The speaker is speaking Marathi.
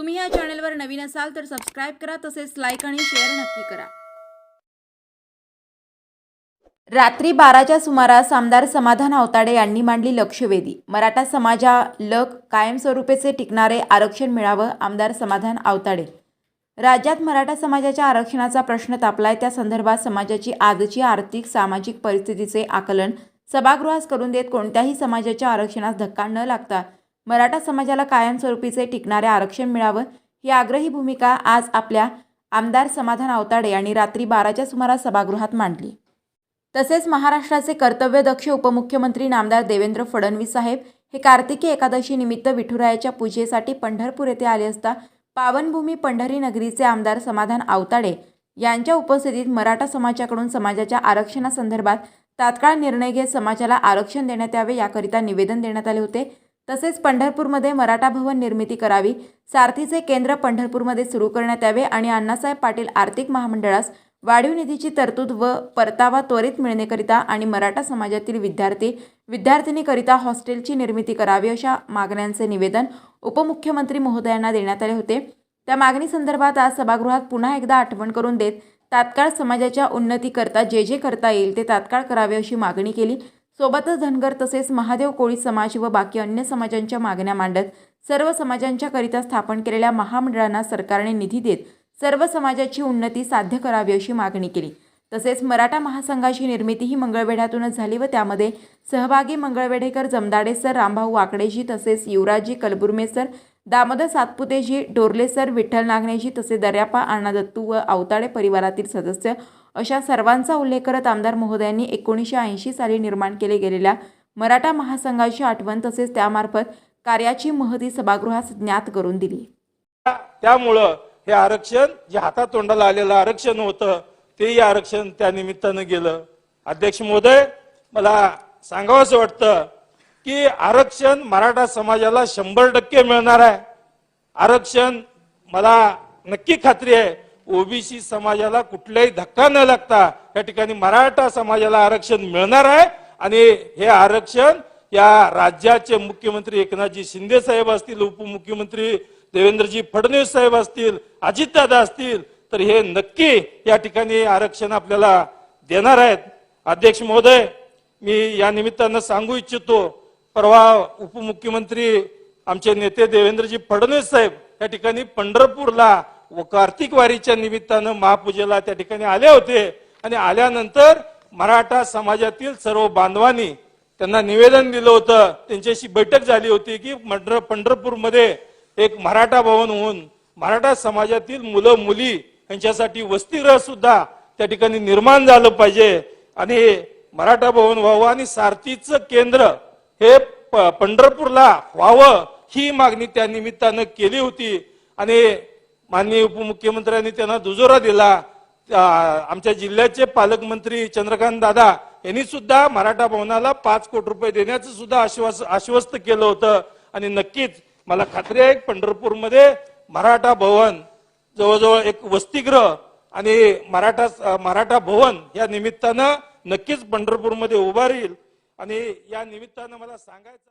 तुम्ही या चॅनलवर नवीन असाल तर सबस्क्राईब करा तसेच लाईक आणि शेअर नक्की करा. रात्री बाराच्या सुमारास आमदार समाधान आवताडे यांनी मांडली लक्षवेधी. मराठा समाजा लक कायमस्वरूपेचे टिकणारे आरक्षण मिळावं आमदार समाधान आवताडे. राज्यात मराठा समाजाच्या आरक्षणाचा प्रश्न तापलाय त्या संदर्भात समाजाची आजची आर्थिक सामाजिक परिस्थितीचे आकलन सभागृहास करून देत कोणत्याही समाजाच्या आरक्षणास धक्का न लागता मराठा समाजाला कायमस्वरूपीचे टिकणारे आरक्षण मिळावं ही आग्रही भूमिका आज आपल्या आमदार समाधान आवताडे यांनी रात्री बाराच्या सुमारास सभागृहात मांडली. तसेच महाराष्ट्राचे कर्तव्यदक्ष उपमुख्यमंत्री नामदार देवेंद्र फडणवीस साहेब हे कार्तिकी एकादशी निमित्त विठुरायाच्या पूजेसाठी पंढरपूर येथे आले असता पावनभूमी पंढरी नगरीचे आमदार समाधान आवताडे यांच्या उपस्थितीत मराठा समाजाकडून समाजाच्या आरक्षणासंदर्भात तात्काळ निर्णय घेत समाजाला आरक्षण देण्यात यावे याकरिता निवेदन देण्यात आले होते. तसेच पंढरपूरमध्ये मराठा भवन निर्मिती करावी सारथीचे केंद्र पंढरपूरमध्ये सुरू करण्यात यावे आणि अण्णासाहेब पाटील आर्थिक महामंडळास वाढीव निधीची तरतूद व परतावा त्वरित मिळण्याकरिता आणि मराठा समाजातील विद्यार्थी विद्यार्थिनीकरिता हॉस्टेलची निर्मिती करावी अशा मागण्यांचे निवेदन उपमुख्यमंत्री महोदयांना देण्यात आले होते. त्या मागणीसंदर्भात आज सभागृहात पुन्हा एकदा आठवण करून देत तात्काळ समाजाच्या उन्नतीकरता जे जे करता येईल ते तात्काळ करावे अशी मागणी केली. सोबतच धनगर तसेच महादेव कोळी समाज व बाकी अन्य समाजांच्या मागण्या मांडत सर्व समाजांच्याकरिता स्थापन केलेल्या महामंडळांना सरकारने निधी देत सर्व समाजाची उन्नती साध्य करावी अशी मागणी केली. तसेच मराठा महासंघाची निर्मिती ही मंगळवेढ्यातूनच झाली व त्यामध्ये सहभागी मंगळवेढेकर जमदाडे सर रामभाऊ वाकडेजी तसेच युवराजी कलबुर्मे सर दामोदर सातपुतेजी डोरले सर विठ्ठल नागणेजी तसेच दर्यापा अण्णा दत्तू व अवताडे परिवारातील सदस्य अशा सर्वांचा उल्लेख करत आमदार महोदयांनी एकोणीसशे ऐंशी साली निर्माण केले गेलेल्या मराठा महासंघाची आठवण तसेच त्यामार्फत कार्याची महती सभागृहास ज्ञात करून दिली. त्यामुळं हे आरक्षण जे हातातोंडाला आलेलं आरक्षण होतं तेही आरक्षण त्या निमित्तानं गेलं. अध्यक्ष महोदय मला सांगावंसं वाटतं की आरक्षण मराठा समाजाला शंभर टक्के मिळणार आहे. आरक्षण मला नक्की खात्री आहे ओबीसी समाजाला कुठलाही धक्का न लागता या ठिकाणी मराठा समाजाला आरक्षण मिळणार आहे. आणि हे आरक्षण या राज्याचे मुख्यमंत्री एकनाथजी शिंदे साहेब असतील उपमुख्यमंत्री देवेंद्रजी फडणवीस साहेब असतील अजितदादा असतील तर हे नक्की या ठिकाणी आरक्षण आपल्याला देणार आहेत. अध्यक्ष महोदय मी या निमित्तानं सांगू इच्छितो परवा उपमुख्यमंत्री आमचे नेते देवेंद्रजी फडणवीस साहेब या ठिकाणी पंढरपूरला कार्तिक वारीच्या निमित्तानं महापूजेला त्या ठिकाणी आले होते. आणि आल्यानंतर मराठा समाजातील सर्व बांधवांनी त्यांना निवेदन दिलं होतं. त्यांच्याशी बैठक झाली होती की पंढर पंढरपूरमध्ये एक मराठा भवन होऊन मराठा समाजातील मुलं मुली यांच्यासाठी वसतिगृह सुद्धा त्या ठिकाणी निर्माण झालं पाहिजे. आणि मराठा भवन व्हावं आणि सारथीचं केंद्र हे प- पंढरपूरला व्हावं ही मागणी त्या निमित्तानं केली होती. आणि माननीय उपमुख्यमंत्र्यांनी त्यांना दुजोरा दिला. त्या- आमच्या जिल्ह्याचे पालकमंत्री चंद्रकांत दादा यांनी सुद्धा मराठा भवनाला पाच कोटी रुपये देण्याचं सुद्धा आश्वास आश्वस्त केलं होतं. आणि नक्कीच मला खात्री आहे पंढरपूरमध्ये मराठा भवन जवळजवळ एक वसतिगृह आणि मराठा मराठा भवन या निमित्तानं नक्कीच पंढरपूरमध्ये उभारील. आणि या निमित्तानं मला सांगायचं